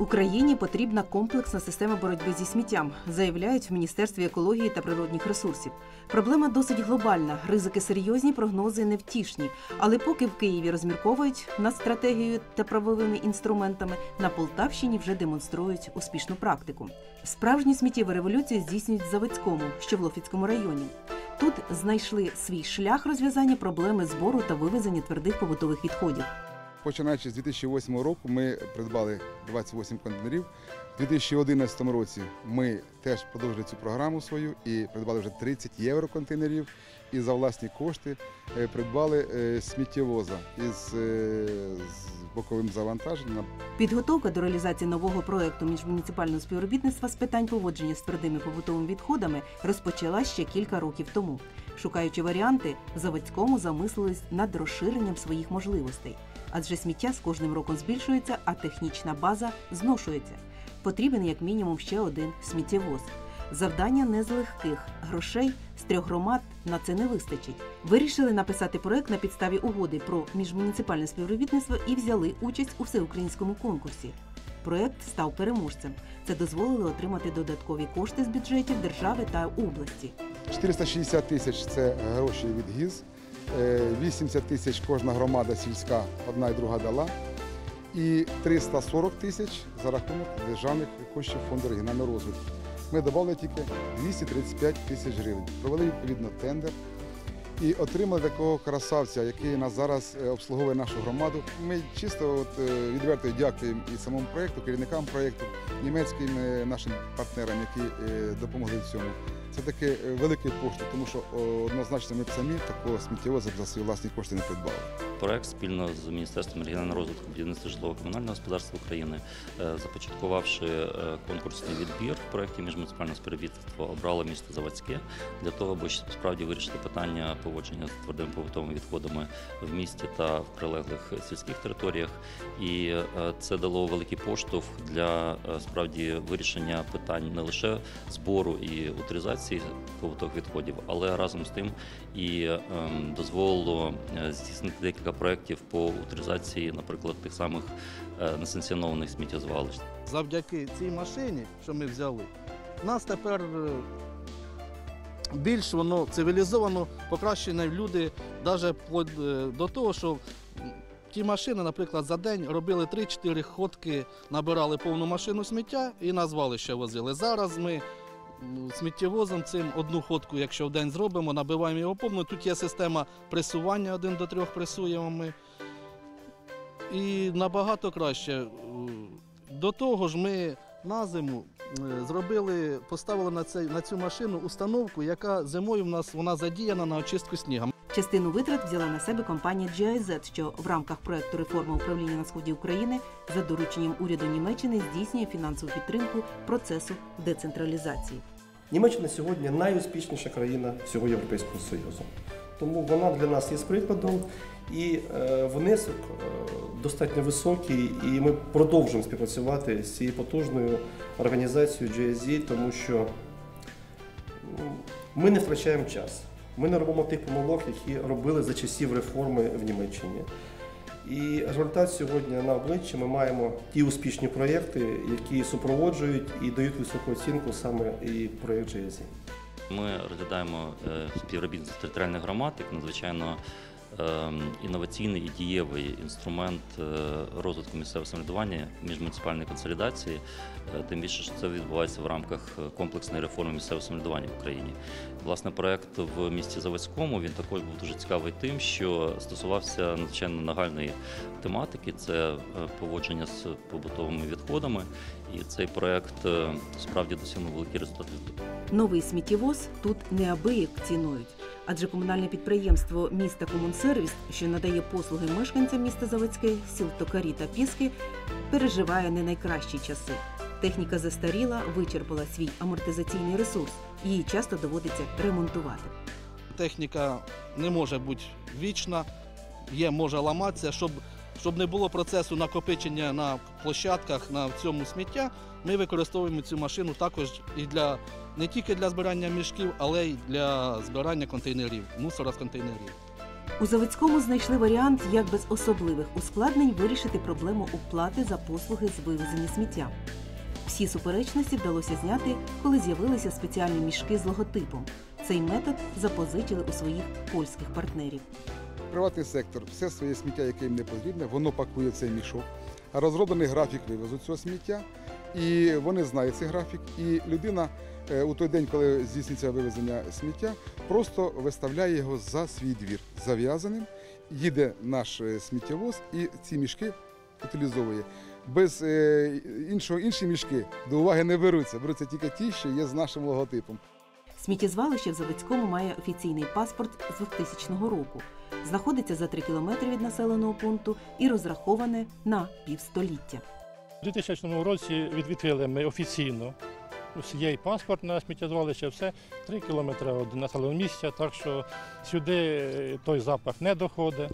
Україні потрібна комплексна система боротьби зі сміттям, заявляють в Міністерстві екології та природних ресурсів. Проблема досить глобальна, ризики серйозні, прогнози невтішні. Але поки в Києві розмірковують над стратегією та правовими інструментами, на Полтавщині вже демонструють успішну практику. Справжні сміттєві революції здійснюють в Заводському, що в Лофіцькому районі. Тут знайшли свій шлях розв'язання проблеми збору та вивезення твердих побутових відходів. Починаючи з 2008 року, ми придбали 28 контейнерів. У 2011 році ми теж продовжили цю програму свою і придбали вже 30 євроконтейнерів. І за власні кошти е, придбали е, сміттєвоза із е, боковим завантаженням. Підготовка до реалізації нового проекту міжмуніципального співробітництва з питань поводження з твердими побутовими відходами розпочала ще кілька років тому. Шукаючи варіанти, Заводському замислились над розширенням своїх можливостей, адже сміття з кожним роком збільшується, а технічна база зношується. Потрібен як мінімум ще один сміттєвоз. Завдання не з легких грошей з трьох громад на це не вистачить. Вирішили написати проект на підставі угоди про міжмуніципальне співробітництво і взяли участь у всеукраїнському конкурсі. Проект став переможцем. Це дозволило отримати додаткові кошти з бюджетів держави та області. 460 тисяч це гроші від ГІЗ, 80 тисяч кожна громада сільська, одна і друга дала. І 340 тисяч за рахунок державних коштів фонду регіонального розвитку. Ми додали тільки 235 тисяч гривень. Провели відповідно тендер і отримали такого красавця, який нас зараз е, обслуговує нашу громаду. Ми чисто от, е, відверто дякуємо і самому проєкту, керівникам проєкту, німецьким е, нашим партнерам, які е, допомогли в цьому. Це таки е, великий поштовх, тому що однозначно ми самі такого сміттєвоза за свої власні кошти не придбали. Проект спільно з Міністерством регіонального розвитку будівництва житлово-комунального господарства України, е, започаткувавши е, конкурсний відбір в проєкті міжмуніципального співробітництва, обрало місто Заводське для того, аби справді вирішити питання поводження з твердими побутовими відходами в місті та в прилеглих сільських територіях. І це дало великий поштовх для справді вирішення питань не лише збору і утилізації побутових відходів, але разом з тим і ем, дозволило е, здійснити декілька проєктів по утилізації, наприклад, тих самих е, несанкціонованих сміттєзвалищ. завдяки цій машині, що ми взяли, нас тепер е, більш воно цивілізовано, покращені люди, навіть до того, що ті машини, наприклад, за день робили 3-4 ходки, набирали повну машину сміття і на звалище возили. Зараз ми сміттєвозом цим одну ходку, якщо в день зробимо, набиваємо його повно. Тут є система пресування, один до трьох пресуємо ми. І набагато краще. До того ж, ми на зиму е, зробили, поставили на цю машину установку, яка зимою в нас вона задіяна на очистку снігу. Частину витрат взяла на себе компанія GIZ, що в рамках проекту реформи управління на сході України за дорученням уряду Німеччини здійснює фінансову підтримку процесу децентралізації. Німеччина сьогодні найуспішніша країна всього Європейського Союзу. Тому вона для нас є прикладом, і е, внесок е, достатньо високий, і ми продовжуємо співпрацювати з цією потужною організацією GSE, тому що ну, ми не втрачаємо час. Ми не робимо тих помилок, які робили за часів реформи в Німеччині. І результат сьогодні на обличчі ми маємо ті успішні проєкти, які супроводжують і дають високу оцінку саме і проєкт GSE. Ми розглядаємо е, співробітництво територіальних громад як надзвичайно інноваційний і дієвий інструмент е, розвитку місцевого самоврядування, міжмуніципальної консолідації, е, тим більше, що це відбувається в рамках е, комплексної реформи місцевого самоврядування в Україні. Власне, проект в місті Заводському він також був дуже цікавий тим, що стосувався надзвичайно нагальної тематики це поводження з побутовими відходами. І цей проект справді досягнув великі результати. Новий сміттєвоз тут неабияк цінують, адже комунальне підприємство міста Комунсервіс, що надає послуги мешканцям міста Заводське, сіл Токарі та Піски, переживає не найкращі часи. Техніка застаріла, вичерпала свій амортизаційний ресурс. Її часто доводиться ремонтувати. Техніка не може бути вічна, є, може ламатися. Щоб, щоб не було процесу накопичення на площадках на цьому сміття, ми використовуємо цю машину також і для не тільки для збирання мішків, але й для збирання контейнерів, мусора з контейнерів. У Заводському знайшли варіант, як без особливих ускладнень вирішити проблему оплати за послуги з вивезення сміття. Всі суперечності вдалося зняти, коли з'явилися спеціальні мішки з логотипом. Цей метод запозичили у своїх польських партнерів. Приватний сектор, все своє сміття, яке їм не потрібне, воно пакує цей мішок. А розроблений графік вивозу цього сміття, і вони знають цей графік. І людина е, у той день, коли здійснюється вивезення сміття, просто виставляє його за свій двір зав'язаним, їде наш е, сміттєвоз і ці мішки утилізовує. Без е, іншого інші мішки до уваги не беруться. Беруться тільки ті, що є з нашим логотипом. Сміттєзвалище в Заводському має офіційний паспорт з 2000 року. Знаходиться за 3 кілометри від населеного пункту і розраховане на півстоліття. У 2000 році від- відкрили ми офіційно. І паспорт на сміттєзвалище, все 3 кілометри від населеного місця, так що сюди е, той запах не доходить.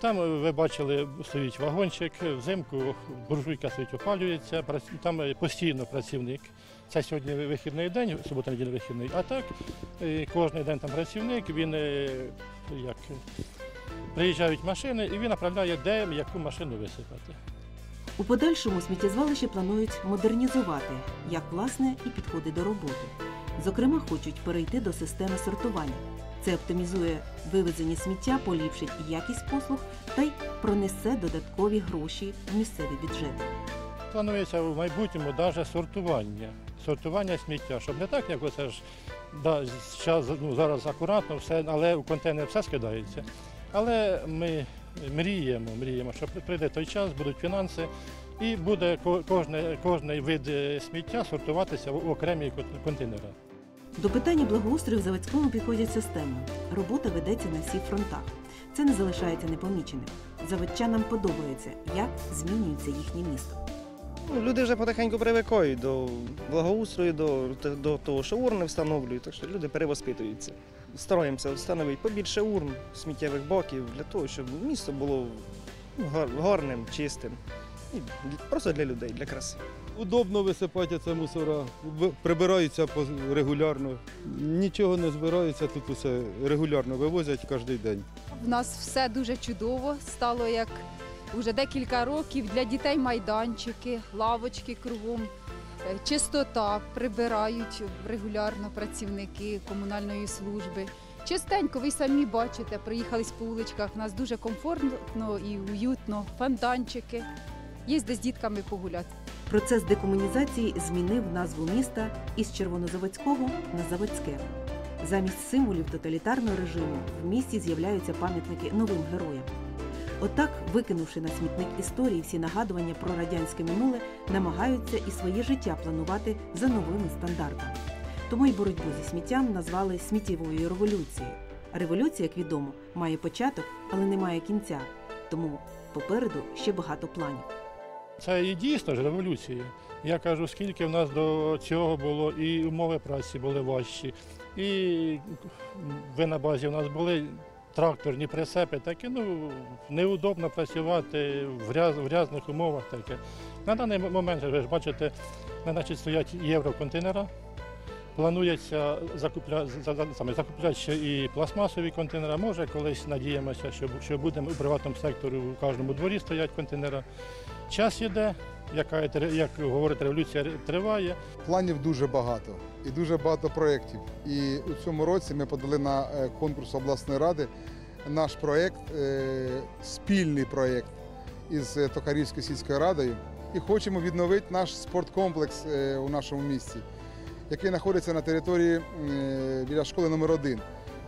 Там е, ви бачили, стоїть вагончик, взимку буржуйка стоїть, опалюється, там е, постійно працівник. Це сьогодні вихідний день, субота неділя вихідний, а так кожен день там працівник, він як приїжджають машини і він направляє, де яку машину висипати. У подальшому сміттєзвалище планують модернізувати, як власне і підходи до роботи. Зокрема, хочуть перейти до системи сортування. Це оптимізує вивезення сміття, поліпшить якість послуг та й пронесе додаткові гроші в місцеві бюджети. Планується в майбутньому навіть сортування. Сортування сміття, щоб не так, як оце ж да, щас, ну, зараз акуратно все, але в контейнер все скидається. Але ми мріємо, мріємо, що прийде той час, будуть фінанси, і буде ко- кожний вид е, сміття сортуватися в окремі контейнери. До питання благоустрою в Заводському підходять системно. Робота ведеться на всіх фронтах. Це не залишається непоміченим. Заводчанам подобається, як змінюється їхнє місто. Ну, люди вже потихеньку привикають до благоустрою, до, до того, що урни встановлюють, так що люди перевоспитуються. Стараємося встановити побільше урн, сміттєвих баків для того, щоб місто було ну, гарним, чистим. І просто для людей, для краси. Удобно висипати це мусора, прибираються регулярно. Нічого не збирається, тут усе регулярно вивозять кожен день. В нас все дуже чудово стало, як вже декілька років для дітей майданчики, лавочки кругом, чистота, прибирають регулярно працівники комунальної служби. Чистенько, ви самі бачите, проїхались по вуличках, у нас дуже комфортно і уютно, фонтанчики. Є з дітками погуляти. Процес декомунізації змінив назву міста із Червонозаводського на Заводське. Замість символів тоталітарного режиму в місті з'являються пам'ятники новим героям. Отак, викинувши на смітник історії всі нагадування про радянське минуле, намагаються і своє життя планувати за новими стандартами. Тому й боротьбу зі сміттям назвали сміттєвою революцією. А революція, як відомо, має початок, але не має кінця. Тому попереду ще багато планів. Це і дійсно ж революція. Я кажу, скільки в нас до цього було, і умови праці були важчі, і ви на базі в нас були тракторні присепи, такі ну неудобно працювати в, гряз, грязних умовах. Таке. На даний момент ви ж бачите, значить, стоять євроконтейнера. Планується закупля... закупляти і пластмасові контейнери. Може, колись надіємося, що, що будемо у приватному секторі у кожному дворі стоять контейнери. Час іде, яка, як говорить, революція триває. Планів дуже багато і дуже багато проєктів. І у цьому році ми подали на е, конкурс обласної ради наш проєкт, е, спільний проєкт із е, Токарівською сільською радою. І хочемо відновити наш спорткомплекс у нашому місті, який знаходиться на території е, біля школи номер 1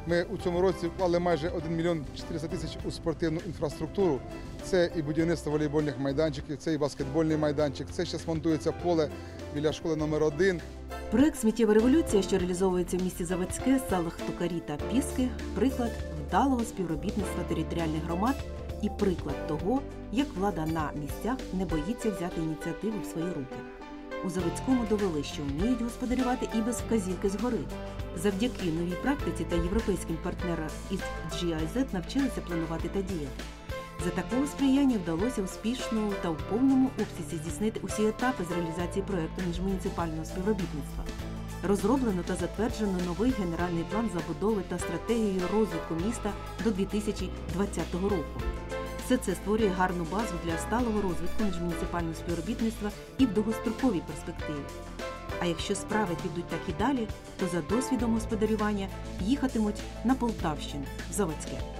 Ми у цьому році вклали майже 1 мільйон 400 тисяч у спортивну інфраструктуру. Це і будівництво волейбольних майданчиків, це і баскетбольний майданчик. Це зараз монтується поле біля школи номер 1 Проект Сміттєва революція, що реалізовується в місті Заводське, селах Токарі та Піски, приклад вдалого співробітництва територіальних громад і приклад того, як влада на місцях не боїться взяти ініціативу в свої руки. У Заводському довели, що вміють господарювати і без вказівки згори. Завдяки новій практиці та європейським партнерам із GIZ навчилися планувати та діяти. За такого сприяння вдалося успішно та в повному обсязі здійснити усі етапи з реалізації проекту міжмуніципального співробітництва. Розроблено та затверджено новий генеральний план забудови та стратегію розвитку міста до 2020 року. Все це створює гарну базу для сталого розвитку міжмуніципального співробітництва і в довгостроковій перспективі. А якщо справи підуть так і далі, то за досвідом господарювання їхатимуть на Полтавщину в Заводське.